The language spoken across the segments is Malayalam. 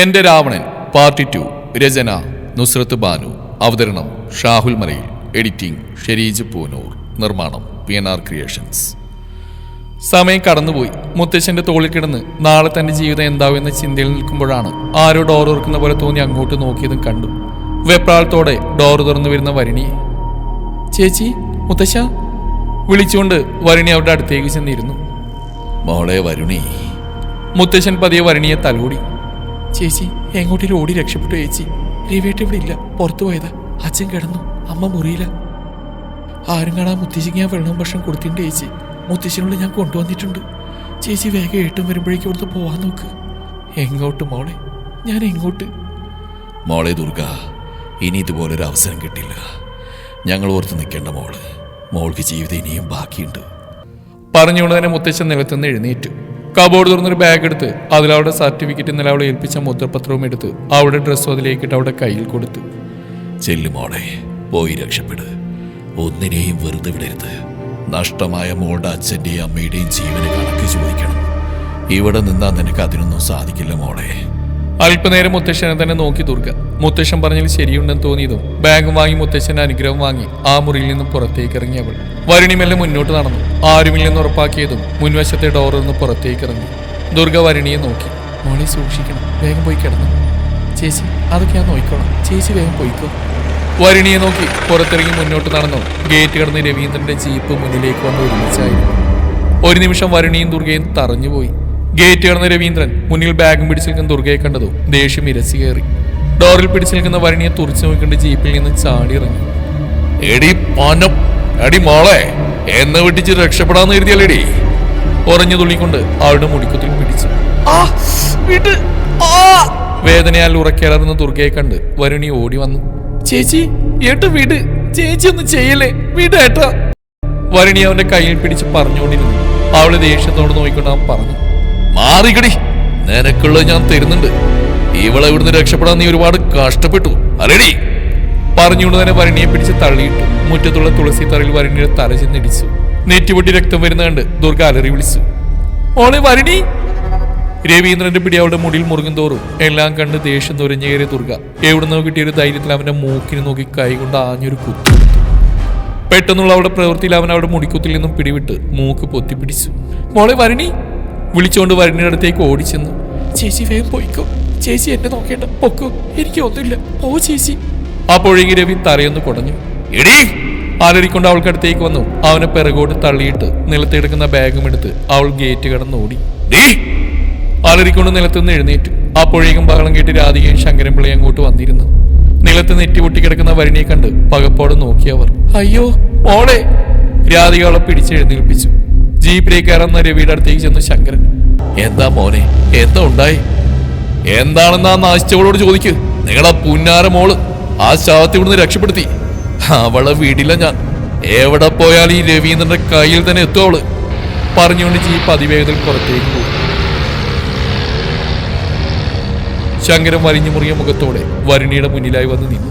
എന്റെ രാവണൻ പാർട്ടി ടു രചന നുസ്രത്ത് ബാനു അവതരണം ഷാഹുൽ മലയിൽ എഡിറ്റിംഗ് ഷെരീജ് പൂനൂർ നിർമ്മാണം പി എൻ ആർ ക്രിയേഷൻസ്. സമയം കടന്നുപോയി. മുത്തശ്ശന്റെ തോളിൽ കിടന്ന് നാളെ തന്റെ ജീവിതം എന്താവും എന്ന ചിന്തയിൽ നിൽക്കുമ്പോഴാണ് ആരോ ഡോർ തുറക്കുന്ന പോലെ തോന്നി അങ്ങോട്ട് നോക്കിയതും കണ്ടു. വെപ്രാളത്തോടെ ഡോർ തുറന്നു വരുന്ന വരിണിയെ ചേച്ചി മുത്തശ്ശ? വിളിച്ചുകൊണ്ട് വരുണി അവരുടെ അടുത്തേക്ക് ചെന്നിരുന്നു. മോളെ വരുണി. മുത്തശ്ശൻ പതിയെ വരുണിയെ തലോടി. ചേച്ചി എങ്ങോട്ടേലും ഓടി രക്ഷപ്പെട്ടു ചേച്ചി. രവിയേട്ട് ഇവിടെ ഇല്ല. പുറത്തു പോയതാ. അച്ഛൻ കിടന്നു. അമ്മ മുറിയില്ല ആരും കാണാൻ മുത്തശ്ശിക്ക് ഞാൻ വെള്ളവും ഭക്ഷണം കൊടുത്തിട്ടുണ്ട് ചേച്ചി. മുത്തശ്ശിനോട് ഞാൻ കൊണ്ടുവന്നിട്ടുണ്ട്. ചേച്ചി വേഗം ഏട്ടും വരുമ്പോഴേക്കും ഇവിടുത്തെ പോവാൻ നോക്ക്. എങ്ങോട്ട് മോളെ? ഞാൻ എങ്ങോട്ട്? മോളെ ദുർഗ ഇനി ഇതുപോലൊരു അവസരം കിട്ടില്ല. ഞങ്ങൾ ഓർത്ത് നിൽക്കേണ്ട മോൾ. മോൾക്ക് ജീവിതം ഇനിയും ബാക്കിയുണ്ട്. പറഞ്ഞുകൊണ്ട് തന്നെ മുത്തശ്ശൻ നിലത്തുനിന്ന് എഴുന്നേറ്റു. കബോർഡ് തുറന്നൊരു ബാഗ് എടുത്ത് അതിൽ അവിടെ സർട്ടിഫിക്കറ്റ് ഇന്നലെ അവളെ ഏൽപ്പിച്ച മുദ്രപത്രവും എടുത്ത് അവിടെ ഡ്രസ്സും അതിലേക്കിട്ട് അവിടെ കയ്യിൽ കൊടുത്തു. ചെല്ലുമോളെ പോയി രക്ഷപ്പെട്. ഒന്നിനെയും വെറുതെ വിടരുത്. നഷ്ടമായ മോളുടെ അച്ഛന്റെയും അമ്മയുടെയും ജീവന് കണക്ക് ചോദിക്കണം. ഇവിടെ നിന്നാ നിനക്ക് അതിനൊന്നും സാധിക്കില്ല മോളെ. അല്പനേരം മുത്തശ്ശനെ തന്നെ നോക്കി ദുർഗ. മുത്തശ്ശൻ പറഞ്ഞതിൽ ശരിയുണ്ടെന്ന് തോന്നിയതും ബാഗ് വാങ്ങി മുത്തശ്ശന്റെ അനുഗ്രഹം വാങ്ങി ആ മുറിയിൽ നിന്നും പുറത്തേക്ക് ഇറങ്ങി അവൾ. വരുണിമെല്ലാം മുന്നോട്ട് നടന്നു. ആരുമില്ലെന്ന് ഉറപ്പാക്കിയതും മുൻവശത്തെ ഡോറിൽ നിന്ന് പുറത്തേക്ക് ഇറങ്ങി. ദുർഗ വരുണിയെ നോക്കി. മോളെ സൂക്ഷിക്കണം. വേഗം പോയി കിടന്നു. ചേച്ചി അതൊക്കെ ഞാൻ നോക്കിക്കോളാം. ചേച്ചി വേഗം പോയിക്കോ. വരുണിയെ നോക്കി പുറത്തിറങ്ങി മുന്നോട്ട് നടന്നു. ഗേറ്റ് കടന്ന് രവീന്ദ്രന്റെ ജീപ്പ് മുന്നിലേക്ക് വന്ന് ഒരുമിച്ചായിരുന്നു. ഒരു നിമിഷം വരുണിയും ദുർഗയും തറഞ്ഞുപോയി. ഗേറ്റ് കടന്ന രവീന്ദ്രൻ മുന്നിൽ ബാഗും പിടിച്ചു നിൽക്കുന്ന ദുർഗയെ കണ്ടതും ദേഷ്യം ഇരസി കയറി. ഡോറിൽ പിടിച്ചു നിൽക്കുന്ന വരണിയെ തുറച്ചു നോക്കിക്കൊണ്ട് ജീപ്പിൽ നിന്ന് ചാടി ഇറങ്ങി. എടി പനം എടി മോളെ എന്നെ വിട്ടിച്ച് രക്ഷപ്പെടാന്ന് കരുതിയല്ലേടി? ഉറഞ്ഞു തുള്ളിക്കൊണ്ട് ആളുടെ മുടിക്കുത്തിൽ പിടിച്ചു. വേദനയാൽ ഉറക്കേറുന്ന ദുർഗയെ കണ്ട് വരുണി ഓടി വന്നു. ചേച്ചി ഏട്ട വീട് ചേച്ചി ഒന്നും ചെയ്യല്ലേ? വീട് ഏട്ടാ. വരുണി അവന്റെ കയ്യിൽ പിടിച്ച് പറഞ്ഞുകൊണ്ടിരുന്നു. അവൾ ദേഷ്യത്തോട് നോക്കിക്കൊണ്ട് അവൻ പറഞ്ഞു. മാറിക്കടി. നിനക്കുള്ളത് ഞാൻ തരുന്നുണ്ട്. ഇവളെ ഇവിടുന്ന് രക്ഷപ്പെടാൻ നീ ഒരുപാട് കഷ്ടപ്പെട്ടു. അല്ലേടി പറഞ്ഞുകൊണ്ട് തന്നെ വരണിയെ പിടിച്ച് തള്ളിയിട്ടു. മുറ്റത്തുള്ള തുളസി തറയിൽ വരണിയുടെ തല ചെന്നിടിച്ചു. നെറ്റുപൊട്ടി രക്തം വരുന്ന കണ്ട് ദുർഗ അലറി വിളിച്ചു. ഓളെ വരണി രവീന്ദ്രന്റെ പിടി അവളുടെ മുടിയിൽ മുറുകും തോറും എല്ലാം കണ്ട് ദേഷ്യം തുരഞ്ഞേറിയ ദുർഗ എവിടുന്നോ കിട്ടിയ ഒരു ധൈര്യത്തിൽ അവന്റെ മൂക്കിന് നോക്കി കൈകൊണ്ട് ആഞ്ഞൊരു കുത്തു പെട്ടെന്നുള്ള അവളുടെ പ്രവൃത്തിയിൽ അവൻ അവളുടെ മുടിക്കുത്തിൽ നിന്നും പിടിവിട്ട് മൂക്ക് പൊത്തിപ്പിടിച്ചു. മോളെ വരണി വിളിച്ചുകൊണ്ട് വരണിയുടെ അടുത്തേക്ക് ഓടിച്ചെന്നു. ചേച്ചി വേഗം പോയിക്കോ. ചേച്ചി എന്നെ നോക്കേണ്ട. പൊക്കോ. എനിക്ക് ഒന്നുമില്ല. ഓ ചേച്ചി. അപ്പോഴേക്ക് രവി തറയൊന്ന് കുടഞ്ഞു. എടീ! ആലരിക്കൊണ്ട് അവൾക്കടുത്തേക്ക് വന്നു. അവനെ പിറകോട്ട് തള്ളിയിട്ട് നിലത്തെടുക്കുന്ന ബാഗും എടുത്ത് അവൾ ഗേറ്റ് കടന്ന് ഓടി ആലരിക്കൊണ്ട് നിലത്തുനിന്ന് എഴുന്നേറ്റു. അപ്പോഴേക്കും ബഹളം കേട്ട് രാധികയും പിള്ളയും അങ്ങോട്ട് വന്നിരുന്നു. നിലത്ത് നെറ്റി പൊട്ടിക്കിടക്കുന്ന വരിണിയെ കണ്ട് പകപ്പോടെ നോക്കിയവർ അയ്യോ ഓളെ രാധിക അവളെ പിടിച്ചെഴുന്നേൽപ്പിച്ചു ജീപ്പിലേക്ക് കയറുന്ന രവിയുടെ അടുത്തേക്ക് ചെന്നു ശങ്കരൻ. എന്താ മോനെ എന്താ ഉണ്ടായി? എന്താണെന്ന് ആ നാശിച്ചവളോട് ചോദിക്ക്. നിങ്ങളെ പുന്നാര മോൾ ആ ശവത്തെ ഇവിടുന്ന് രക്ഷപ്പെടുത്തി. അവളെ വീടില്ല ഞാൻ. എവിടെ പോയാൽ ഈ രവീന്ദ്രന്റെ കയ്യിൽ തന്നെ എത്തും അവൾ. പറഞ്ഞുകൊണ്ട് ജീപ്പ് അതിവേഗത്തിൽ പുറത്തേക്ക് പോയി. ശങ്കരൻ വലിഞ്ഞു മുറിയ മുഖത്തോടെ വരുണിയുടെ മുന്നിലായി വന്ന് നിന്നു.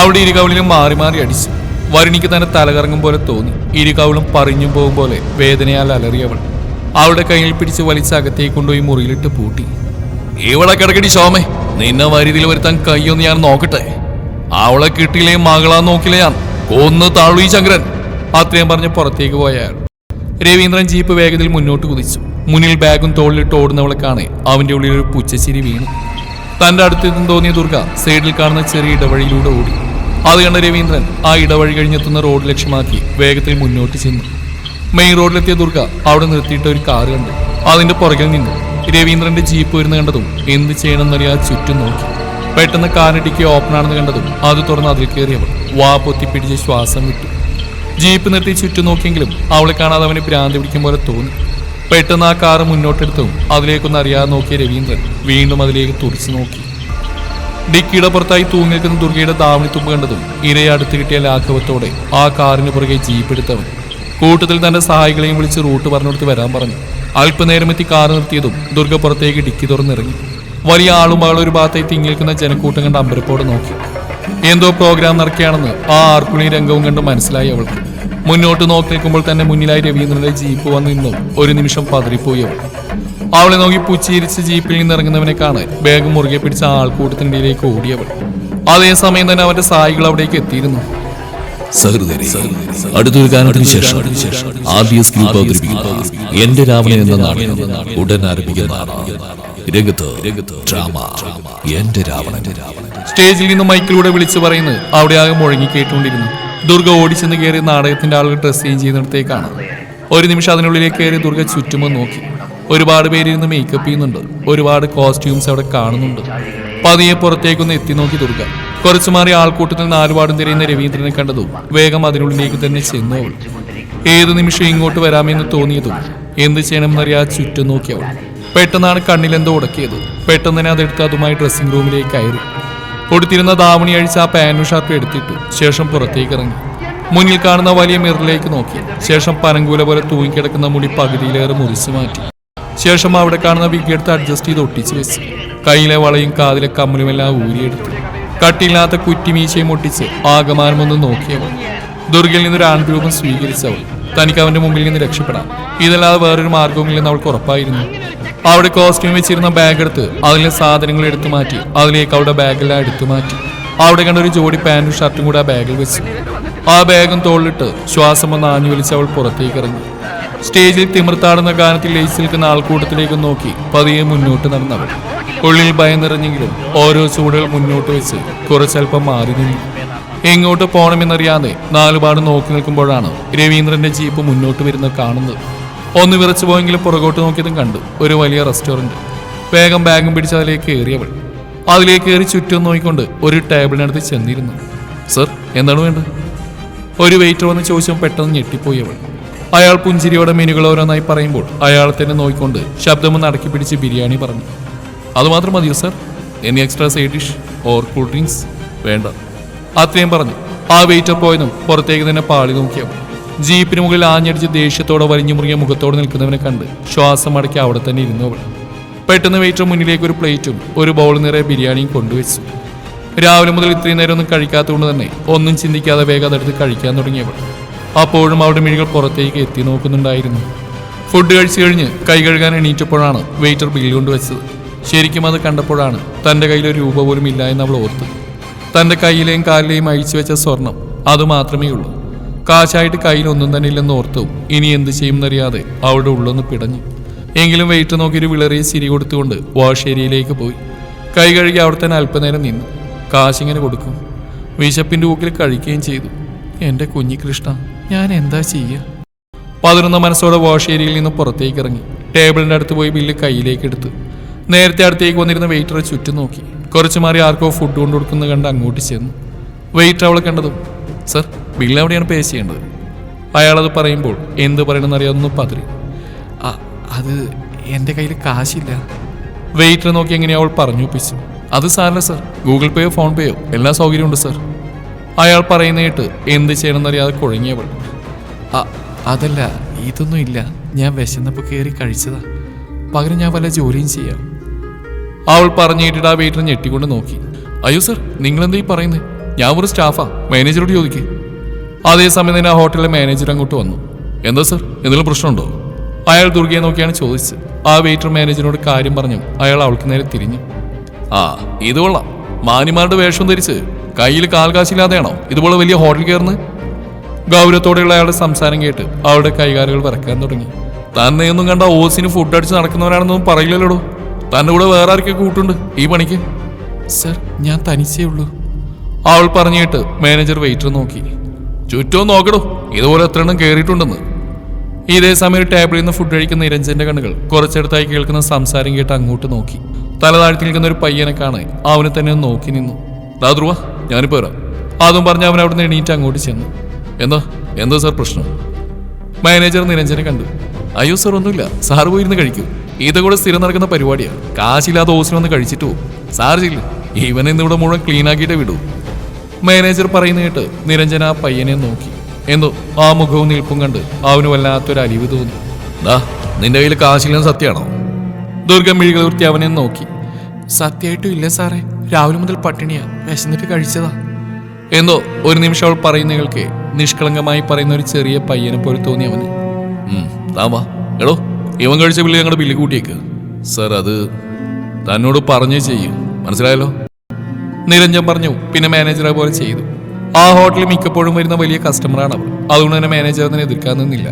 അവിടെ ഇരുകവളിലും മാറി മാറി അടിച്ചു. വരുണിക്ക് തന്നെ തലകറങ്ങും പോലെ തോന്നി. ഇരുകവളും പറിഞ്ഞും പോകും പോലെ വേദനയാൽ അലറിയവൾ അവളുടെ കയ്യിൽ പിടിച്ച് വലിച്ച് അകത്തേക്ക് കൊണ്ടുപോയി മുറിയിലിട്ട് പൂട്ടി. ഇവളെ കിടക്കടി ശോമേ നിന്നെ വരിതിൽ വരുത്താൻ കയ്യൊന്ന് ഞാൻ നോക്കട്ടെ. അവളെ കിട്ടിയില്ലേ മകളാ നോക്കില്ലേ ഞാൻ. കൊന്ന് താഴു ഈ ശങ്കരൻ. അത്രയും പറഞ്ഞ് പുറത്തേക്ക് പോയ രവീന്ദ്രൻ ജീപ്പ് വേഗത്തിൽ മുന്നോട്ട് കുതിച്ചു. മുന്നിൽ ബാഗും തോളിലിട്ട് ഓടുന്നവളെ കാണെ അവന്റെ ഉള്ളിൽ ഒരു പുച്ചച്ചിരി വീണു. തന്റെ അടുത്തെത്തും തോന്നിയ ദുർഗ സൈഡിൽ കാണുന്ന ചെറിയ ഇടവഴിയിലൂടെ ഓടി. അത് കണ്ട രവീന്ദ്രൻ ആ ഇടവഴി കഴിഞ്ഞെത്തുന്ന റോഡ് ലക്ഷ്യമാക്കി വേഗത്തിൽ മുന്നോട്ട് ചെന്നു. മെയിൻ റോഡിലെത്തിയ ദുർഗ അവിടെ നിർത്തിയിട്ട് ഒരു കാറ് കണ്ടു. അതിന്റെ പുറകിൽ നിന്ന് രവീന്ദ്രന്റെ ജീപ്പ് വരുന്ന കണ്ടതും എന്ത് ചെയ്യണമെന്നറിയാതെ ചുറ്റും നോക്കി. പെട്ടെന്ന് കാറിടിക്ക് ഓപ്പൺ ആണെന്ന് കണ്ടതും അത് തുറന്ന് അതിൽ കയറിയവൾ വാ പൊത്തിപ്പിടിച്ച് ശ്വാസം വിട്ടു. ജീപ്പ് നിർത്തി ചുറ്റും നോക്കിയെങ്കിലും അവളെ കാണാതെ അവന് ഭ്രാന്തി പിടിക്കും പോലെ തോന്നി. പെട്ടെന്ന് ആ കാറ് മുന്നോട്ടെടുത്തും അതിലേക്കൊന്ന് അറിയാതെ നോക്കിയ രവീന്ദ്രൻ വീണ്ടും അതിലേക്ക് തുറച്ചു നോക്കി. ഡിക്കിയുടെ പുറത്തായി തൂങ്ങി നിൽക്കുന്ന ദുർഗയുടെ ദാവണി തുമ്പ് കണ്ടതും ഇരയെ അടുത്ത് കിട്ടിയ ലാഘവത്തോടെ ആ കാറിന് പുറകെ ജീപ്പ് എടുത്തവൻ. കൂട്ടത്തിൽ തന്റെ സഹായികളെയും വിളിച്ച് റൂട്ട് പറഞ്ഞുകൊടുത്ത് വരാൻ പറഞ്ഞു. അല്പനേരം എത്തി കാർ നിർത്തിയതും ദുർഗ പുറത്തേക്ക് ഡിക്കി തുറന്നിറങ്ങി. വലിയ ആളും ആളും ഒരു ഭാഗത്തായി തിങ്ങി നിൽക്കുന്ന ജനക്കൂട്ടം കണ്ട് അമ്പരപ്പോടെ നോക്കി. എന്തോ പ്രോഗ്രാം നടക്കുകയാണെന്ന് ആ ആർക്കുളിയും രംഗവും കണ്ട് മനസ്സിലായി അവൾക്ക്. മുന്നോട്ട് നോക്കി നിൽക്കുമ്പോൾ തന്നെ മുന്നിലായി രവീന്ദ്രന്റെ ജീപ്പ് വന്നു ഒരു നിമിഷം പതറിപ്പോയി അവൾ. അവളെ നോക്കി പുച്ചിരിച്ച് ജീപ്പിൽ നിന്ന് ഇറങ്ങുന്നവനെ കാണാൻ ബാഗ് മുറുകെ പിടിച്ച ആൾക്കൂട്ടത്തിനിടയിലേക്ക് ഓടിയവൾ അതേസമയം തന്നെ അവന്റെ സായികൾ അവിടേക്ക് എത്തിയിരുന്നു. അടുത്തൊരു കാലത്തിന് ശേഷം ആദ്യ സ്ക്രീപ്പ് അവതരിപ്പിക്കുന്ന എന്റെ രാവണൻ എന്ന നാടകം ഉടൻ ആരംഭിക്കുന്നതാണ്. രംഗത്ത് ഡ്രാമ എന്റെ രാവണൻ. സ്റ്റേജിൽ നിന്ന് മൈക്കിലൂടെ വിളിച്ചു പറയുന്നത് അവിടെ ആകെ മുഴങ്ങി കേട്ടുകൊണ്ടിരുന്നു. ദുർഗ ഓടിച്ചെന്ന് കയറി നാടകത്തിന്റെ ആളുകൾ ഡ്രസ് ചേഞ്ച് ചെയ്യുന്നിടത്തേക്കാണ്. ഒരു നിമിഷം അതിനുള്ളിലേക്ക് കയറി ദുർഗ ചുറ്റുമോ നോക്കി. ഒരുപാട് പേര് ഇരുന്ന് മേക്കപ്പ് ചെയ്യുന്നുണ്ട്. ഒരുപാട് കോസ്റ്റ്യൂംസ് അവിടെ കാണുന്നുണ്ട്. പതിയെ പുറത്തേക്കൊന്ന് എത്തി നോക്കി ദുർഗ. കുറച്ചു മാറി ആൾക്കൂട്ടത്തിൽ നാലുപാടും തിരയുന്ന രവീന്ദ്രനെ കണ്ടതും വേഗം അതിനുള്ളിലേക്ക് തന്നെ ചെന്നു ഏതു നിമിഷം ഇങ്ങോട്ട് വരാമെന്ന് തോന്നിയതും എന്ത് ചെയ്യണമെന്നറിയാ ചുറ്റും നോക്കി അവൾ. പെട്ടെന്നാണ് കണ്ണിലെന്തോ ഉടക്കിയത്. പെട്ടെന്ന് തന്നെ അതെടുത്ത് അതുമായി ഡ്രസ്സിംഗ് റൂമിലേക്ക് കയറി. കൊടുത്തിരുന്ന ദാവണി അഴിച്ച് ആ പാനും ഷർട്ടും എടുത്തിട്ടു. ശേഷം പുറത്തേക്ക് ഇറങ്ങി. മുന്നിൽ കാണുന്ന വലിയ മിററിലേക്ക് നോക്കി. ശേഷം പനങ്കൂല പോലെ തൂങ്ങിക്കിടക്കുന്ന മുടി പകുതിയിലേറെ മുറിച്ചു മാറ്റി. ശേഷം അവിടെ കാണുന്ന വിഗ് എടുത്ത് അഡ്ജസ്റ്റ് ചെയ്ത് ഒട്ടിച്ചു വെച്ച്. കയ്യിലെ വളയും കാതിലെ കമ്മലും കമ്മലുമെല്ലാം ഊരിയെടുത്തു. കട്ടിയില്ലാത്ത കുറ്റിമീശയും ഒട്ടിച്ച് ആകമാനമൊന്ന് നോക്കിയവൾ. ദുർഗയിൽ നിന്നൊരു ആൺരൂപം സ്വീകരിച്ചവൾ. തനിക്ക് അവന്റെ മുമ്പിൽ നിന്ന് രക്ഷപ്പെടാം. ഇതല്ലാതെ വേറൊരു മാർഗവുമില്ലെന്ന് അവൾക്ക് ഉറപ്പായിരുന്നു. അവിടെ കോസ്റ്റ്യൂം വെച്ചിരുന്ന ബാഗ് എടുത്ത് അതിലെ സാധനങ്ങൾ എടുത്തു മാറ്റി അതിലേക്ക് അവിടെ ബാഗെല്ലാം എടുത്തു മാറ്റി. അവിടെ കണ്ട ഒരു ജോഡി പാന്റും ഷർട്ടും കൂടെ ആ ബാഗിൽ വെച്ചു. ആ ബാഗും തോളിലിട്ട് ശ്വാസം ഒന്ന് ആഞ്ഞു വലിച്ച് അവൾ പുറത്തേക്ക് ഇറങ്ങി. സ്റ്റേജിൽ തിമിർത്താടുന്ന ഗാനത്തിൽ ലയിച്ചു നിൽക്കുന്ന ആൾക്കൂട്ടത്തിലേക്ക് നോക്കി പതിയെ മുന്നോട്ട് നടന്നവൾ. ഉള്ളിൽ ഭയം നിറഞ്ഞെങ്കിലും ഓരോ ചൂടുകൾ മുന്നോട്ട് വെച്ച് കുറച്ചൽപ്പം മാറി നിന്നു. എങ്ങോട്ട് പോകണമെന്നറിയാതെ നാലുപാട് നോക്കി നിൽക്കുമ്പോഴാണ് രവീന്ദ്രന്റെ ജീപ്പ് മുന്നോട്ട് വരുന്നത് കാണുന്നത്. ഒന്ന് വിറച്ചു പോയെങ്കിലും പുറകോട്ട് നോക്കിയതും കണ്ടു ഒരു വലിയ റെസ്റ്റോറന്റ്. വേഗം ബാഗും പിടിച്ച് അതിലേക്ക് കയറിയവൾ. അതിലേക്ക് കയറി ചുറ്റും നോക്കിക്കൊണ്ട് ഒരു ടേബിളിനടുത്ത് ചെന്നിരുന്നു. സർ എന്താണ് വേണ്ടത്? ഒരു വെയിറ്റർ വന്ന് ചോദിച്ചപ്പോൾ പെട്ടെന്ന് ഞെട്ടിപ്പോയി അവൾ. അയാൾ പുഞ്ചിരിയോടെ മെനുകൾ ഓരോന്നായി പറയുമ്പോൾ അയാൾ തന്നെ നോയിക്കൊണ്ട് ശബ്ദമൊന്ന് അടക്കി പിടിച്ച് ബിരിയാണി പറഞ്ഞു. അതുമാത്രം മതിയോ sir? Any extra side dish or cool drinks വേണ്ട. അത്രയും പറഞ്ഞു. ആ വെയിറ്റർ പോയതും പുറത്തേക്ക് തന്നെ പാളി നോക്കിയവൾ ജീപ്പിന് മുകളിൽ ആഞ്ഞടിച്ച് ദേഷ്യത്തോടെ വലിഞ്ഞു മുറിയ മുഖത്തോട് നിൽക്കുന്നവനെ കണ്ട് ശ്വാസം അടക്കി അവിടെ തന്നെ ഇരുന്നു അവൾ. പെട്ടെന്ന് വെയിറ്റർ മുന്നിലേക്ക് ഒരു പ്ലേറ്റും ഒരു ബൗൾ നിറയെ ബിരിയാണിയും കൊണ്ടുവച്ചു. രാവിലെ മുതൽ ഇത്രയും നേരം ഒന്നും കഴിക്കാത്തതുകൊണ്ട് തന്നെ ഒന്നും ചിന്തിക്കാതെ വേഗം അതെടുത്ത് കഴിക്കാൻ തുടങ്ങിയവൾ. അപ്പോഴും അവിടെ മിഴികൾ പുറത്തേക്ക് എത്തി നോക്കുന്നുണ്ടായിരുന്നു. ഫുഡ് കഴിച്ചു കഴിഞ്ഞ് കൈ കഴുകാൻ എണീറ്റപ്പോഴാണ് വെയിറ്റർ ബില്ല് കൊണ്ടുവച്ചത്. ശരിക്കും അത് കണ്ടപ്പോഴാണ് തന്റെ കയ്യിൽ ഒരു രൂപ പോലും ഇല്ല എന്ന് അവൾ ഓർത്തു. തന്റെ കയ്യിലെയും കാലിലെയും അഴിച്ചു വെച്ച സ്വർണം അത് മാത്രമേ ഉള്ളൂ. കാശായിട്ട് കയ്യിൽ ഒന്നും തന്നെ ഇല്ലെന്ന് ഓർത്തു ഇനി എന്ത് ചെയ്യുമെന്നറിയാതെ അവളുടെ ഉള്ളൊന്ന് പിടഞ്ഞു. എങ്കിലും വെയിറ്റ് നോക്കി ഒരു വിളറിയ ചിരി കൊടുത്തുകൊണ്ട് വാഷ് ഏരിയയിലേക്ക് പോയി. കൈ കഴുകി അവിടെ തന്നെ അല്പനേരം നിന്നു. കാശിങ്ങനെ കൊടുക്കും. വിശപ്പിന്റെ ഊക്കിൽ കഴിക്കുകയും ചെയ്തു. എന്റെ കുഞ്ഞി കൃഷ്ണ. ഞാൻ എന്താ ചെയ്യുക പതിനൊന്ന് മനസ്സോടെ വാഷ് ഏരിയയിൽ നിന്ന് പുറത്തേക്ക് ഇറങ്ങി. ടേബിളിന്റെ അടുത്ത് പോയി ബില്ല് കയ്യിലേക്ക് എടുത്തു. നേരത്തെ അടുത്തേക്ക് വന്നിരുന്ന വെയിറ്ററെ ചുറ്റും നോക്കി. കുറച്ച് മാറി ആർക്കോ ഫുഡ് കൊണ്ടു കൊടുക്കുന്നത് കണ്ട് അങ്ങോട്ട് ചെന്നു. വെയിറ്റർ അവളെ കണ്ടതും സർ ബില്ല് എവിടെയാണ് പേ ചെയ്യേണ്ടത്? അയാളത് പറയുമ്പോൾ എന്ത് പറയണമെന്ന് അറിയാതൊന്ന് പതിരി. "ആ, അത് എന്റെ കയ്യിൽ കാശില്ല. വെയിറ്റർ നോക്കി എങ്ങനെ അവൾ പറഞ്ഞു ഒപ്പിച്ചു. അത് സാറില്ല സർ. ഗൂഗിൾ പേയോ ഫോൺ പേയോ എല്ലാ സൗകര്യമുണ്ട് സർ. അയാൾ പറയുന്ന കേട്ട് എന്ത് ചെയ്യണമെന്നറിയാതെ കുഴങ്ങിയവൾ. "അ, അതല്ല ഇതൊന്നും ഇല്ല. ഞാൻ വിശന്നപ്പോൾ കയറി കഴിച്ചതാ. പകരം ഞാൻ വല്ല ജോലിയും ചെയ്യാം. അവൾ പറഞ്ഞു കേട്ടിട്ട് ആ വെയിറ്റർ ഞെട്ടിക്കൊണ്ട് നോക്കി. അയ്യോ സർ നിങ്ങൾ നിങ്ങളെന്താ ഈ പറയുന്നത് ഞാൻ ഒരു സ്റ്റാഫാ. മാനേജറോട് ചോദിക്കേ. അതേസമയം തന്നെ ആ ഹോട്ടലിലെ മാനേജർ അങ്ങോട്ട് വന്നു. എന്താ സർ എന്തെങ്കിലും പ്രശ്നമുണ്ടോ? അയാൾ ദുർഗയെ നോക്കിയാണ് ചോദിച്ചത്. ആ വെയിറ്റർ മാനേജറിനോട് കാര്യം പറഞ്ഞു അയാൾ അവൾക്ക് നേരെ തിരിഞ്ഞു. ആ ഇത് കൊള്ളാം. മാന്യമാരുടെ വേഷം ധരിച്ച് കയ്യിൽ കാൽകാശില്ലാതെയാണോ ഇതുപോലെ വലിയ ഹോട്ടൽ കയറുന്നത്? ഗൗരവത്തോടെയുള്ള അയാളുടെ സംസാരം കേട്ട് അവളുടെ കൈകാലുകൾ വിറക്കാൻ തുടങ്ങി. തന്നെയൊന്നും കണ്ട ഓസിന് ഫുഡ് അടിച്ച് നടക്കുന്നവരാണെന്നൊന്നും പറയില്ലല്ലോടോ? തന്റെ കൂടെ വേറെ ആർക്കൊക്കെ കൂട്ടുണ്ട് ഈ പണിക്ക്? സർ ഞാൻ തനിച്ചേ ഉള്ളൂ. അവൾ പറഞ്ഞിട്ട് മാനേജർ വെയിറ്റർ നോക്കി. ചുറ്റും നോക്കടോ ഇതുപോലെ എത്ര എണ്ണം കയറിയിട്ടുണ്ടെന്ന് ഇതേ സമയം ടേബിളിൽ നിന്ന് ഫുഡ് കഴിക്കുന്ന നിരഞ്ജന്റെ കണ്ണുകൾ കുറച്ചെടുത്തായി കേൾക്കുന്ന സംസാരം കേട്ട് അങ്ങോട്ട് നോക്കി. തലതാഴ്ത്തി നിൽക്കുന്ന ഒരു പയ്യനെ കാണാൻ അവനെ തന്നെ നോക്കി നിന്നു. ദാ ധ്രുവ ഞാനിപ്പോ വരാം. അതും പറഞ്ഞ് അവൻ നിന്ന് എണീറ്റ് അങ്ങോട്ട് ചെന്നു. എന്താ എന്താ സാർ പ്രശ്നം? മാനേജർ നിരഞ്ജനെ കണ്ടു. അയ്യോ സാർ ഒന്നുമില്ല. സാർ പോയിരുന്ന് കഴിക്കൂ. ഇത് കൂടെ സ്ഥിരം നടക്കുന്ന പരിപാടിയാണ് കാശില്ലാതെ ഓസിനൊന്ന് കഴിച്ചിട്ട് പോകും സാർ ചെയ്യില്ല? ഇവനെ ഇന്നിവിടെ മുഴുവൻ ക്ലീൻ ആക്കിയിട്ട് വിടൂ. മാനേജർ പറയുന്ന കേട്ട് നിരഞ്ജന ആ പയ്യനെ നോക്കി. എന്തോ ആ മുഖവും നിൽപ്പും കണ്ട് അവന് വല്ലാത്തൊരു അലിവ് തോന്നി. ദാ നിന്റെ കയ്യിൽ കാശില്ലെന്ന് സത്യമാണോ? ദുർഗം മിഴികൾ വൃത്തി അവനെ നോക്കി. സത്യമായിട്ടും ഇല്ല സാറേ. രാവിലെ മുതൽ പട്ടിണിയാ. വിശന്നിട്ട് കഴിച്ചതാ. എന്തോ ഒരു നിമിഷം അവൾ പറയുന്നവൾക്ക് നിഷ്കളങ്കമായി പറയുന്ന ഒരു ചെറിയ പയ്യനെ പോലെ തോന്നി അവന്. എടോ ഇവൻ കഴിച്ച ബില്ല് ഞങ്ങളുടെ ബില്ല് കൂട്ടിയേക്ക്. സർ അത് തന്നോട് പറഞ്ഞേ ചെയ്യും. മനസ്സിലായല്ലോ? നിരഞ്ജൻ പറഞ്ഞു പിന്നെ മാനേജറെ പോലെ ചെയ്തു. ആ ഹോട്ടലിൽ മിക്കപ്പോഴും വരുന്ന വലിയ കസ്റ്റമറാണ് അവർ അതുകൊണ്ട് തന്നെ മാനേജർ തന്നെ എതിർക്കാൻ നിന്നില്ല.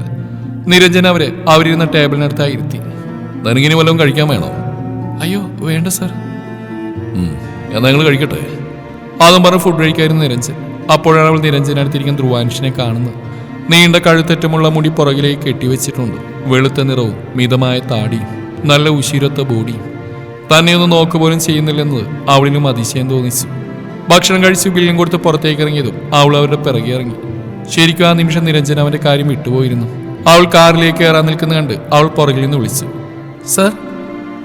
നിരഞ്ജൻ അവരെ അവരിരുന്ന ടേബിളിനടുത്തായി ഇരുത്തി. നിനക്കിനി വല്ലതും കഴിക്കാൻ വേണോ? അയ്യോ വേണ്ട സർ. ഉം, എന്നാ നിങ്ങൾ കഴിക്കട്ടെ? ആദ്യം പറഞ്ഞ് ഫുഡ് കഴിക്കായിരുന്നു നിരഞ്ജൻ. അപ്പോഴാണ് അവൾ നിരഞ്ജനടുത്തിരിക്കുന്ന ധ്രുവാൻഷിനെ കാണുന്നത്. നീണ്ട കഴുത്തറ്റമുള്ള മുടി പുറകിലേക്ക് കെട്ടിവെച്ചിട്ടുണ്ട്. വെളുത്ത നിറവും മിതമായ താടിയും നല്ല ഉശിരത്ത ബോഡിയും. തന്നെ ഒന്ന് നോക്ക് പോലും ചെയ്യുന്നില്ലെന്നത് അവളിനും അതിശയം തോന്നിച്ചു. ഭക്ഷണം കഴിച്ച് ബില്ലും കൊടുത്ത് പുറത്തേക്ക് ഇറങ്ങിയതും അവൾ അവരുടെ പിറകെ ഇറങ്ങി. ശരിക്കും ആ നിമിഷം നിരഞ്ജൻ അവന്റെ കാര്യം വിട്ടുപോയിരുന്നു. അവൾ കാറിലേക്ക് കയറാൻ നിൽക്കുന്ന കണ്ട് അവൾ പുറകിൽ നിന്ന് വിളിച്ചു. സർ?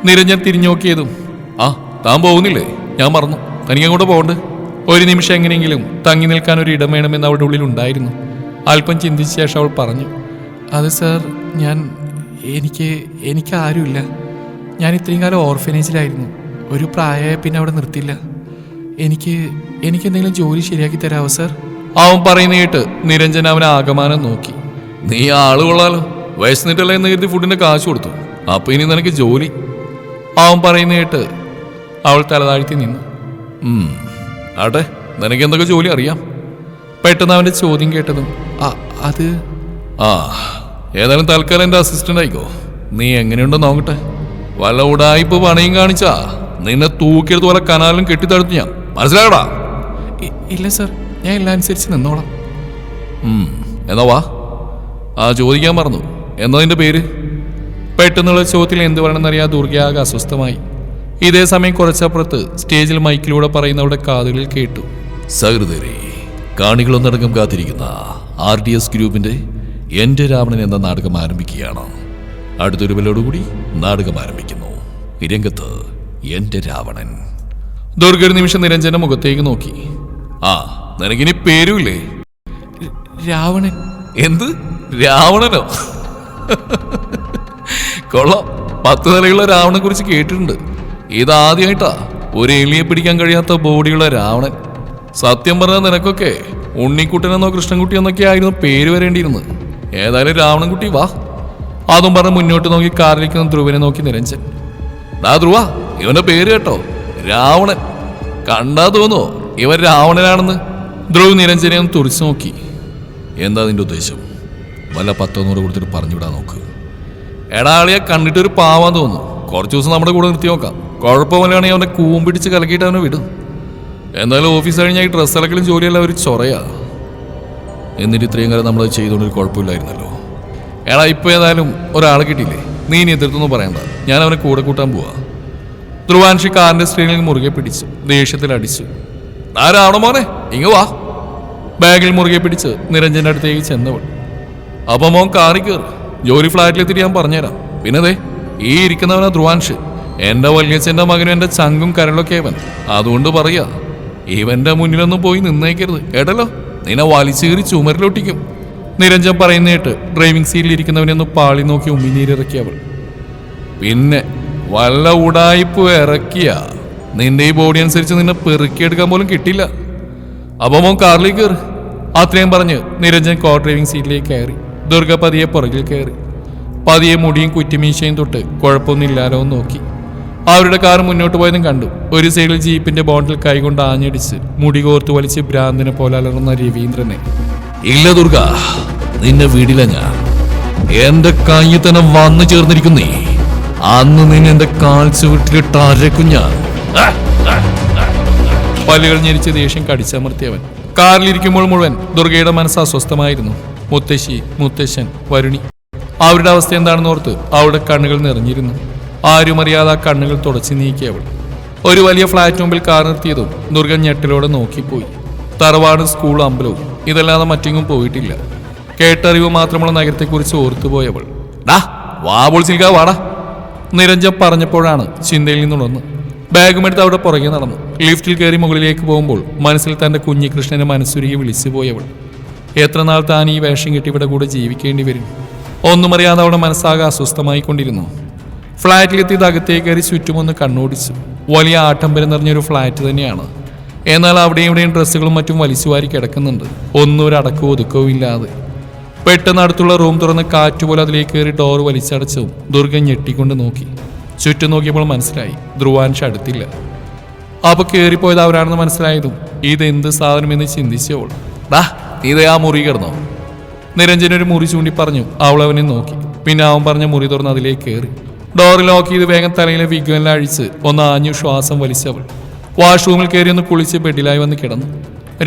നിരഞ്ജൻ തിരിഞ്ഞു നോക്കിയതും ആ താൻ പോകുന്നില്ലേ? ഞാൻ മറന്നു. തനിക്ക് അങ്ങോട്ട് പോകണ്ട്. ഒരു നിമിഷം എങ്ങനെയെങ്കിലും തങ്ങി നിൽക്കാൻ ഒരു ഇടം വേണമെന്ന് അവളുടെ ഉള്ളിൽ ഉണ്ടായിരുന്നു. അല്പം ചിന്തിച്ച ശേഷം അവൾ പറഞ്ഞു അത് സാർ ഞാൻ എനിക്ക് എനിക്ക് ആരുമില്ല. ഞാൻ ഇത്രയും കാലം ഓർഫനേജിലായിരുന്നു. ഒരു പ്രായമായ പിന്നെ അവിടെ നിർത്തില്ല എനിക്ക് എനിക്ക് എന്തെങ്കിലും ജോലി ശരിയാക്കി തരാമോ സാർ? അവൻ പറയുന്ന കേട്ട് നിരഞ്ജൻ അവനെ ആകമാനം നോക്കി. നീ ആൾ കൊള്ളാലോ. വയസ്സന്നിട്ടല്ല എന്ന് കരുതി ഫുഡിന്റെ കാശ് കൊടുത്തു. അപ്പൊ ഇനി നിനക്ക് ജോലി? അവൻ പറയുന്ന കേട്ട് അവൾ തലതാഴ്ത്തി നിന്നു. ആട്ടെ നിനക്ക് എന്തൊക്കെ ജോലി അറിയാം? പെട്ടെന്ന് അവന്റെ ചോദ്യം കേട്ടതും "ആ, അത് ആ ഏതായാലും തൽക്കാലം എന്റെ അസിസ്റ്റന്റ് ആയിക്കോ. നീ എങ്ങനെയുണ്ടോ നോക്കട്ടെ. വല്ല ഉടായ്പ പണയും കാണിച്ചാ നിന്നെ തൂക്കിയെടുത്ത് പോലെ കനാലും കെട്ടിത്തടുത്തു ഞാൻ. മനസ്സിലായടാ? ഇല്ല സർ ഞാൻ എല്ലാം അനുസരിച്ച് നിന്നോളാം. എന്നാ വാ. ആ ചോദിക്കാൻ മറന്നു. എന്നതിന്റെ പേര്? പെട്ടെന്നുള്ള ചോദ്യത്തിൽ എന്ത് വേണമെന്നറിയാ ദുർഗയാകെ അസ്വസ്ഥമായി. ഇതേ സമയം കുറച്ചപ്പുറത്ത് സ്റ്റേജിൽ മൈക്കിലൂടെ പറയുന്നവരുടെ കാതുകളിൽ കേട്ടു. സഹൃദരി കാണികളൊന്നടങ്കം കാത്തിരിക്കുന്ന ആർ ഡി എസ് ഗ്രൂപ്പിന്റെ എന്റെ രാവണൻ എന്ന നാടകം ആരംഭിക്കുകയാണ്. അടുത്തൊരു ബലോടുകൂടി നാടകം ആരംഭിക്കുന്നു. രംഗത്ത് എന്റെ രാവണൻ. ദുർഗ ഒരു നിമിഷം നിരഞ്ജന മുഖത്തേക്ക് നോക്കി. ആ നിനക്കിനി പേരുമില്ലേ? രാവണൻ. എന്ത്? രാവണനോ? കൊള്ളാം. പത്ത് നിലയുള്ള രാവണനെ കുറിച്ച് കേട്ടിട്ടുണ്ട്. ഇതാദ്യമായിട്ടാ ഒരു എലിയെ പിടിക്കാൻ കഴിയാത്ത ബോഡിയുള്ള രാവണൻ. സത്യം പറഞ്ഞാൽ നിനക്കൊക്കെ ഉണ്ണിക്കുട്ടനെന്നോ കൃഷ്ണൻകുട്ടിയെന്നൊക്കെ ആയിരുന്നു പേര് വരേണ്ടിയിരുന്നത്. ഏതായാലും രാവണൻകുട്ടി വാ. അതും പറഞ്ഞ് മുന്നോട്ട് നോക്കി കാറിലിരിക്കുന്ന ധ്രുവനെ നോക്കി നിരഞ്ജൻ. ഡാ ധ്രുവ ഇവന്റെ പേര് കേട്ടോ രാവണൻ. കണ്ടാ തോന്നോ ഇവൻ രാവണനാണെന്ന്. ധ്രുവ് നിരഞ്ജനെ ഒന്ന് തുറിച്ചു നോക്കി. എന്താ നിന്റെ ഉദ്ദേശം? വല്ല പത്തോ നൂറ് കൊടുത്തിട്ട് പറഞ്ഞു വിടാൻ നോക്ക് എടാളിയെ കണ്ടിട്ടൊരു പാവാൻ തോന്നുന്നു. കുറച്ച് ദിവസം നമ്മുടെ കൂടെ നിർത്തി നോക്കാം. കുഴപ്പമില്ലാണെങ്കിൽ അവനെ കൂമ്പിടിച്ച് കലക്കിയിട്ട് അവനെ വിടും. എന്നാലും ഓഫീസ് കഴിഞ്ഞാൽ ഈ ഡ്രസ്സ് അലക്കലും ജോലിയെല്ലാം ഒരു ചൊറയാ. എന്നിട്ട് ഇത്രയും കാലം നമ്മൾ ചെയ്തുകൊണ്ടൊരു കുഴപ്പമില്ലായിരുന്നല്ലോ. എടാ ഇപ്പൊ ഏതായാലും ഒരാളെ കിട്ടിയില്ലേ? നീ ഇനി എതിർത്തൊന്നും പറയണ്ട. ഞാൻ അവനെ കൂടെ കൂട്ടാൻ പോവാ. ധ്രുവാൻഷി കാറിന്റെ സ്ക്രീനിൽ മുറുകെ പിടിച്ചു ദേഷ്യത്തിൽ അടിച്ചു. ആരാണോ മോനെ? ഇങ്ങ് വാ. ബാഗിൽ മുറുകെ പിടിച്ച് നിരഞ്ജന്റെ അടുത്തേക്ക് ചെന്നവൾ. അപ്പൊ മോൻ കാറി കയറി ജോലി ഫ്ലാറ്റിലെത്തിയിട്ട് ഞാൻ പറഞ്ഞുതരാം. പിന്നെ ദേ ഈ ഇരിക്കുന്നവനാ ധ്രുവാൻഷ്. എന്റെ വല്യച്ഛന്റെ മകനും എന്റെ ചങ്കും കരളൊക്കെ അവൻ. അതുകൊണ്ട് പറയാ ഇവന്റെ മുന്നിലൊന്നും പോയി നിന്നേക്കരുത്. കേട്ടല്ലോ? നിന്നെ വലിച്ചേറി ചുമരിലൊട്ടിക്കും നിരഞ്ജൻ പറയുന്ന കേട്ട് ഡ്രൈവിംഗ് സീറ്റിൽ ഇരിക്കുന്നവനെ ഒന്ന് പാളി നോക്കി ഉമ്മിനീരിറക്കി അവൾ. പിന്നെ വല്ല ഉടായ്പ ഇറക്കിയ നിന്റെ ഈ ബോഡി അനുസരിച്ച് നിന്നെ പെറുക്കിയെടുക്കാൻ പോലും കിട്ടില്ല. അപ്പൊ മോൻ കാറിലേക്ക് കയറി. അത്രയും പറഞ്ഞ് നിരഞ്ജൻ കോ ഡ്രൈവിംഗ് സീറ്റിലേക്ക് കയറി. ദുർഗ പതിയെ പുറകിൽ കയറി. പതിയെ മുടിയും കുറ്റിമീശയും തൊട്ട് കുഴപ്പമൊന്നുമില്ലാലോ നോക്കി. അവരുടെ കാർ മുന്നോട്ട് പോയതും കണ്ടു. ഒരു സൈഡിൽ ജീപ്പിന്റെ ബോണ്ടിൽ കൈകൊണ്ട് ആഞ്ഞടിച്ച് മുടി കോർത്ത് വലിച്ച് ഭ്രാന്തിനെ പോലെ അലറുന്ന രവീന്ദ്രനെ. ഇല്ല ദുർഗ. നിന്നെ വീടില്ല ഞാൻ. എന്റെ കൈ തന്നെ വന്നു ചേർന്നിരിക്കുന്നേ. അന്ന് നിന്നെ എന്റെ കാൽച്ചു വിട്ടിലിട്ട് അരക്കും ഞാൻ. പല്ലുകൾ ഞെരിച്ച് ദേഷ്യം കടിച്ചമർത്തിയവൻ. കാറിലിരിക്കുമ്പോൾ മുഴുവൻ ദുർഗയുടെ മനസ്സ് അസ്വസ്ഥമായിരുന്നു. മുത്തശ്ശി മുത്തശ്ശൻ വരുണി. അവരുടെ അവസ്ഥ എന്താണെന്ന് ഓർത്ത് അവളുടെ കണ്ണുകൾ നിറഞ്ഞിരുന്നു. ആരും അറിയാതെ ആ കണ്ണുകൾ തുടച്ചു നീക്കി അവൾ ഒരു വലിയ ഫ്ലാറ്റ് മുമ്പിൽ കാർ നിർത്തിയതും ദുർഗ ഞെട്ടിലൂടെ നോക്കിപ്പോയി. തറവാട് സ്കൂൾ അമ്പലവും ഇതല്ലാതെ മറ്റെങ്ങും പോയിട്ടില്ല. കേട്ടറിവ് മാത്രമുള്ള നഗരത്തെക്കുറിച്ച് ഓർത്തുപോയവൾ ഡാ വാ പൊളിച്ചിരിക്കാ വാടാ നിരഞ്ജൻ പറഞ്ഞപ്പോഴാണ് ചിന്തയിൽ നിന്നുണർന്ന്. ബാഗുമെടുത്ത് അവിടെ പുറകെ നടന്നു. ലിഫ്റ്റിൽ കയറി മുകളിലേക്ക് പോകുമ്പോൾ മനസ്സിൽ തന്റെ കുഞ്ഞികൃഷ്ണനെ മനസ്സുരുകി വിളിച്ചു പോയവൾ. എത്ര നാൾ താൻ ഈ വേഷം കെട്ടി ഇവിടെ കൂടെ ജീവിക്കേണ്ടി വരും? ഒന്നും അറിയാതെ അവിടെ മനസ്സാകെ അസ്വസ്ഥമായി കൊണ്ടിരുന്നു ഫ്ലാറ്റിലെത്തിയത് അകത്തേക്ക് കയറി ചുറ്റുമൊന്ന് കണ്ണോടിച്ചു. വലിയ ആഡംബരം നിറഞ്ഞൊരു ഫ്ലാറ്റ് തന്നെയാണ്. എന്നാൽ അവിടെയും ഇവിടെയും ഡ്രസ്സുകളും മറ്റും വലിച്ചു വാരി കിടക്കുന്നുണ്ട്. ഒന്നും ഒരു അടക്കവും ഒതുക്കവും ഇല്ലാതെ. പെട്ടെന്ന് അടുത്തുള്ള റൂം തുറന്ന് കാറ്റ് പോലെ അതിലേക്ക് കയറി ഡോർ വലിച്ചടച്ചതും ദുർഗ ഞെട്ടിക്കൊണ്ട് നോക്കി. ചുറ്റും നോക്കിയപ്പോൾ മനസ്സിലായി. ധ്രുവാൻഷ അടുത്തില്ല. അപ്പൊ കയറിപ്പോയത് അവരാണെന്ന് മനസ്സിലായതും ഇതെന്ത് സാധനമെന്ന് ചിന്തിച്ചവൾ. ഡാ ഇത് ആ മുറി കിടന്നോ. നിരഞ്ജൻ ഒരു മുറി ചൂണ്ടി പറഞ്ഞു അവൾ അവനെ നോക്കി. പിന്നെ അവൻ പറഞ്ഞ മുറി തുറന്ന് അതിലേക്ക് കയറി. ഡോർ ലോക്ക് ചെയ്ത് വേഗം തലയിലെ വിഗ്വെല്ലാം അഴിച്ച് ഒന്ന് ആഞ്ഞു ശ്വാസം വലിച്ചവൾ. വാഷ്റൂമിൽ കയറി ഒന്ന് കുളിച്ച് ബെഡിലായി വന്ന് കിടന്നു.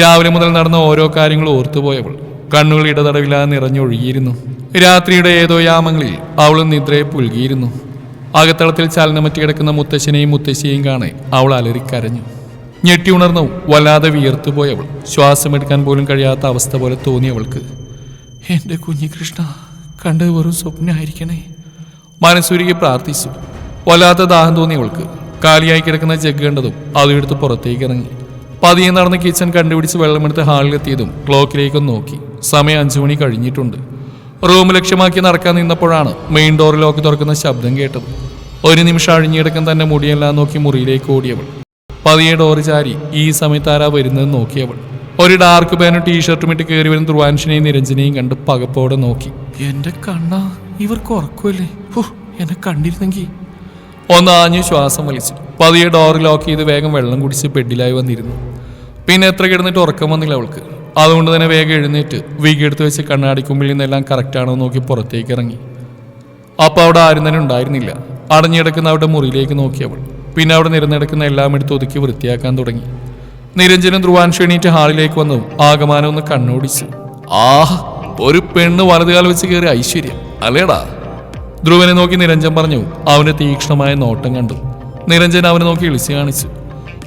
രാവിലെ മുതൽ നടന്ന ഓരോ കാര്യങ്ങളും ഓർത്തുപോയവൾ കണ്ണുകൾ ഇടതടവില്ലാതെ നിറഞ്ഞൊഴുകിയിരുന്നു. രാത്രിയുടെ ഏതോ യാമങ്ങളിൽ അവൾ നിദ്രയെ പുൽകിയിരുന്നു. അകത്തളത്തിൽ ചലനമറ്റ് കിടക്കുന്ന മുത്തശ്ശനെയും മുത്തശ്ശിയെയും കാണെ അവൾ അലറിക്കരഞ്ഞു. ഞെട്ടി ഉണർന്നു വല്ലാതെ വിയർത്തുപോയവൾ ശ്വാസമെടുക്കാൻ പോലും കഴിയാത്ത അവസ്ഥ പോലെ തോന്നിയവൾക്ക് എന്റെ കുഞ്ഞി കൃഷ്ണ കണ്ടത് വെറും സ്വപ്നമായിരിക്കണേ. മനസ്സുരുകി പ്രാർത്ഥിച്ചു. വല്ലാത്ത ദാഹം തോന്നിയവൾക്ക് കാലിയായി കിടക്കുന്ന ജഗ് കണ്ടതും അതെടുത്ത് പുറത്തേക്ക് ഇറങ്ങി. പതിയെ നടന്ന് കിച്ചൺ കണ്ടുപിടിച്ച് വെള്ളമെടുത്ത് ഹാളിലെത്തിയതും ക്ലോക്കിലേക്കൊന്ന് നോക്കി. സമയം അഞ്ചു മണി കഴിഞ്ഞിട്ടുണ്ട്. റൂം ലക്ഷ്യമാക്കി നടക്കാൻ നിന്നപ്പോഴാണ് മെയിൻ ഡോർ ലോക്ക് തുറക്കുന്ന ശബ്ദം കേട്ടത്. ഒരു നിമിഷം അഴിഞ്ഞിടക്കം തന്നെ മുടിയെല്ലാം നോക്കി മുറിയിലേക്ക് ഓടിയവൾ. പതിയെ ഡോർ ചാരി ഈ സമയത്ത് ആരാ വരുന്നതെന്ന് നോക്കിയവൾ. ഒരു ഡാർക്ക് പാനും ടീഷർട്ടും ഇട്ട് കയറി വരുന്ന ധ്രുവാൻഷിനെയും നിരഞ്ജനെയും കണ്ട് പകപ്പോടെ നോക്കി. എന്റെ കണ്ണാ. ഇവർക്ക് ഉറക്കുമല്ലേ എന്നെ കണ്ടിരുന്നെങ്കിൽ ഒന്ന് ആഞ്ഞു ശ്വാസം വലിച്ചു. പതിയെ ഡോർ ലോക്ക് ചെയ്ത് വേഗം വെള്ളം കുടിച്ച് ബെഡിലായി വന്നിരുന്നു. പിന്നെ എത്ര കിടന്നിട്ട് ഉറക്കം വന്നില്ല അവൾക്ക്. അതുകൊണ്ട് തന്നെ വേഗം എഴുന്നേറ്റ് വീക്കെടുത്ത് വെച്ച് കണ്ണാടിക്കുമ്പിൽ നിന്നെല്ലാം കറക്റ്റാണോ നോക്കി പുറത്തേക്ക് ഇറങ്ങി. അപ്പോൾ അവിടെ ആരും തന്നെ ഉണ്ടായിരുന്നില്ല. അടഞ്ഞിടക്കുന്ന അവിടെ മുറിയിലേക്ക് നോക്കിയവൾ പിന്നെ അവിടെ നിരന്നിടക്കുന്ന എല്ലാം എടുത്ത് ഒതുക്കി വൃത്തിയാക്കാൻ തുടങ്ങി. നിരഞ്ജനും ധ്രുവാൻ ക്ഷണീറ്റ് ഹാളിലേക്ക് വന്നു ആകമാനം ഒന്ന് കണ്ണോടിച്ചു. ആഹ് ഒരു പെണ്ണ് വലതുകാൽ വെച്ച് കയറി ഐശ്വര്യം. അല്ലേടാ? ധ്രുവനെ നോക്കി നിരഞ്ജൻ പറഞ്ഞു അവന്റെ തീക്ഷ്ണമായ നോട്ടം കണ്ടു. നിരഞ്ജൻ അവനെ നോക്കി ഇളിച്ചു കാണിച്ചു.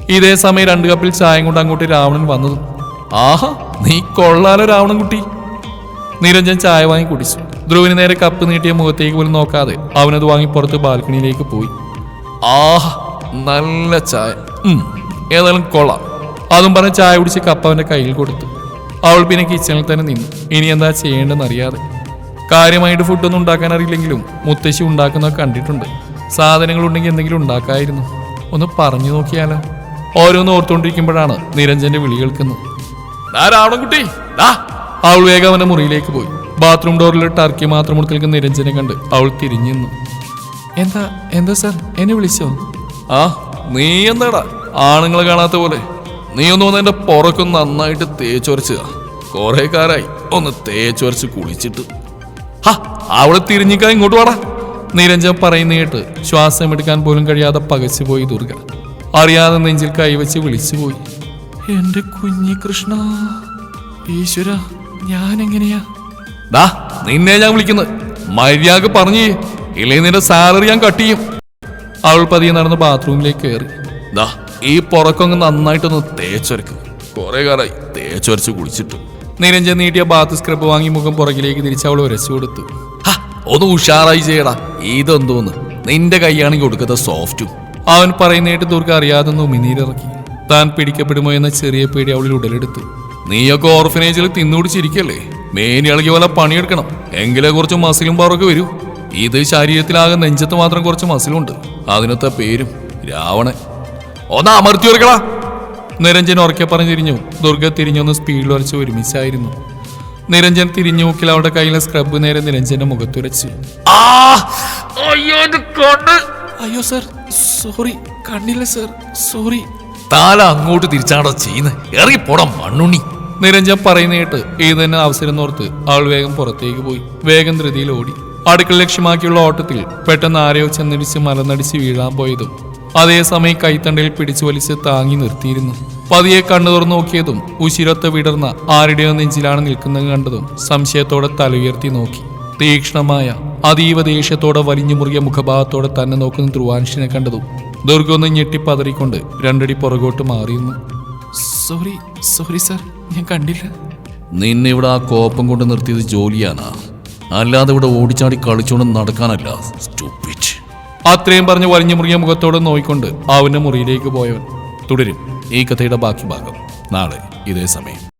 ഇതേ സമയം രണ്ട് കപ്പിൽ ചായം കൊണ്ട് അങ്ങോട്ട് രാവണൻ വന്നതും. ആഹാ നീ കൊള്ളാലോ രാവണൻ കുട്ടി നിരഞ്ജൻ ചായ വാങ്ങി കുടിച്ചു. ധ്രുവിന് നേരെ കപ്പ് നീട്ടിയ മുഖത്തേക്ക് പോലും നോക്കാതെ അവനത് വാങ്ങി പുറത്ത് ബാൽക്കണിയിലേക്ക് പോയി. ആഹ് നല്ല ചായ. ഏതായാലും കൊള്ളാം. അതും പറഞ്ഞ് ചായ കുടിച്ച് കപ്പ് അവന്റെ കയ്യിൽ കൊടുത്തു. അവൾ പിന്നെ കിച്ചണിൽ തന്നെ നിന്നു. ഇനി എന്താ ചെയ്യേണ്ടെന്ന് അറിയാതെ കാര്യമായിട്ട് ഫുഡൊന്നും ഉണ്ടാക്കാൻ അറിയില്ലെങ്കിലും മുത്തശ്ശി ഉണ്ടാക്കുന്നതൊക്കെ കണ്ടിട്ടുണ്ട്. സാധനങ്ങൾ ഉണ്ടെങ്കിൽ എന്തെങ്കിലും ഉണ്ടാക്കായിരുന്നു. ഒന്ന് പറഞ്ഞു നോക്കിയാലോ. ഓരോന്ന് ഓർത്തുകൊണ്ടിരിക്കുമ്പോഴാണ് നിരഞ്ജന്റെ വിളി കേൾക്കുന്നത്. കുട്ടി അവൾ വേഗം അവന്റെ മുറിയിലേക്ക് പോയി. ബാത്റൂം ഡോറിൽ ടർക്കി മാത്രം നിൽക്കുന്ന നിരഞ്ജനെ കണ്ട് അവൾ തിരിഞ്ഞു നിന്നു എന്താ എന്താ സാർ? എന്നെ വിളിച്ചോ? ആ നീ എന്താടാ? ആണുങ്ങളെ കാണാത്ത പോലെ. നീ ഒന്ന് വന്ന് എന്റെ പുറക്കൊന്ന് നന്നായിട്ട് തേച്ചൊരച്ചുക. കൊറേക്കാരായി ഒന്ന് തേച്ചൊരച്ച് കുളിച്ചിട്ട്. ഹ, അവളെ തിരിഞ്ഞിക്കാ ഇങ്ങോട്ട് വാടാ. നിരഞ്ജൻ പറയുന്ന കേട്ട് ശ്വാസം എടുക്കാൻ പോലും കഴിയാതെ പകച്ചുപോയി ദുർഗ. അറിയാതെ നെഞ്ചിൽ കൈവച്ച് വിളിച്ചുപോയി എന്റെ കുഞ്ഞി കൃഷ്ണ ഈശ്വര ഞാൻ എങ്ങനെയാ ദാ നിന്നെ ഞാൻ വിളിക്കുന്നത്. മര്യാദ പറഞ്ഞു ഇല്ലേ നിന്റെ സാലറി ഞാൻ കട്ട് ചെയ്യും. അവൾ പതിയെ നടന്ന് ബാത്റൂമിലേക്ക് കയറി. ദാ ഈ പുറക്കൊന്ന് നന്നായിട്ടൊന്ന് തേച്ചൊരക്ക്. കുറെ കാലായി തേച്ചൊരച്ച് കുളിച്ചിട്ട് നിരഞ്ജൻ നീട്ടിയ ബാത്ത് സ്ക്രബ് വാങ്ങി മുഖം പുറകിലേക്ക് തിരിച്ച് അവൾ ഉരച്ചു കൊടുത്തു. "ഹ, ഒന്ന് ഉഷാറായി ചെയ്യടാ. ഇതെന്തോന്ന്? നിന്റെ കൈയാണെങ്കിൽ കൊടുക്കത്ത സോഫ്റ്റും അവൻ പറയുന്നേട്ട് ദുർഗ അറിയാതെ ഉമിനീരിറക്കി. താൻ പിടിക്കപ്പെടുമോ എന്ന ചെറിയ പേടി അവളിൽ ഉടലെടുത്തു. നീയൊക്കെ ഓർഫനേജിൽ തിന്നുപിടിച്ചിരിക്കല്ലേ മേനി ഇളകി പോലെ പണിയെടുക്കണം. എങ്കിലേ കുറച്ച് മസിലും പാറൊക്കെ വരൂ. ഇത് ശരീരത്തിലാകെ നെഞ്ചത്ത് മാത്രം കുറച്ച് മസിലുണ്ട് അതിനത്തെ പേരും രാവണൻ. ഒന്ന് അമർത്തി ഒരുക്കളാ നിരഞ്ജൻ ഉറക്കെ പറഞ്ഞു തിരിഞ്ഞു. ദുർഗ തിരിഞ്ഞൊന്ന് സ്പീഡിൽ വരച്ച് ഒരുമിച്ചായിരുന്നു. നിരഞ്ജൻ തിരിഞ്ഞു നോക്കിൽ അവളുടെ കയ്യിലെ സ്ക്രബ് നേരെ നിരഞ്ജന്റെ മുഖത്തുരച്ച്. അയ്യോ സർ സോറി കണ്ടില്ല സർ സോറി താല അങ്ങോട്ട് തിരിച്ചാണോ ചെയ്യുന്നത് ഇറങ്ങിപ്പോടാ മണ്ണുണ്ണി. നിരഞ്ജൻ പറയുന്ന കേട്ട് ഏത് തന്നെ അവസരം നോർത്ത് അവൾ വേഗം പുറത്തേക്ക് പോയി. വേഗം ധൃതിയിൽ ഓടി. അടുക്കള ലക്ഷ്യമാക്കിയുള്ള ഓട്ടത്തിൽ പെട്ടെന്ന് ആരെയോ ചെന്നിടിച്ച് മലനടിച്ച് വീഴാൻ പോയതും അതേസമയം കൈത്തണ്ടയിൽ പിടിച്ചു വലിച്ച് താങ്ങി നിർത്തിയിരുന്നു. പതിയെ കണ്ണു തുറന്നു നോക്കിയതും ഉശിരത്ത് വിടർന്ന ആരുടെയോ നെഞ്ചിലാണ് നിൽക്കുന്നത് കണ്ടതും സംശയത്തോടെ തല ഉയർത്തി നോക്കി. തീക്ഷണമായ അതീവ ദേഷ്യത്തോടെ വലിഞ്ഞു മുറിയ മുഖഭാവത്തോടെ തന്നെ നോക്കുന്ന ധ്രുവാൻഷിനെ കണ്ടതും ദുർഗൊന്ന് ഞെട്ടിപ്പതറിക്കൊണ്ട് രണ്ടടി പുറകോട്ട് മാറിയിരുന്നു. സോറി സോറി സർ ഞാൻ കണ്ടില്ല. നിന്നെ ഇവിടെ ആ കോപ്പം കൊണ്ട് നിർത്തിയത് ജോലിയാനാ അല്ലാതെ ഇവിടെ ഓടിച്ചാടി കളിച്ചോണ്ട് നടക്കാനല്ല. അത്രയും പറഞ്ഞ് വലിഞ്ഞു മുറിയ മുഖത്തോട് നോയിക്കൊണ്ട് അവന്റെ മുറിയിലേക്ക് പോയവൻ. തുടരും ഈ കഥയുടെ ബാക്കി ഭാഗം. നാളെ ഇതേ സമയം.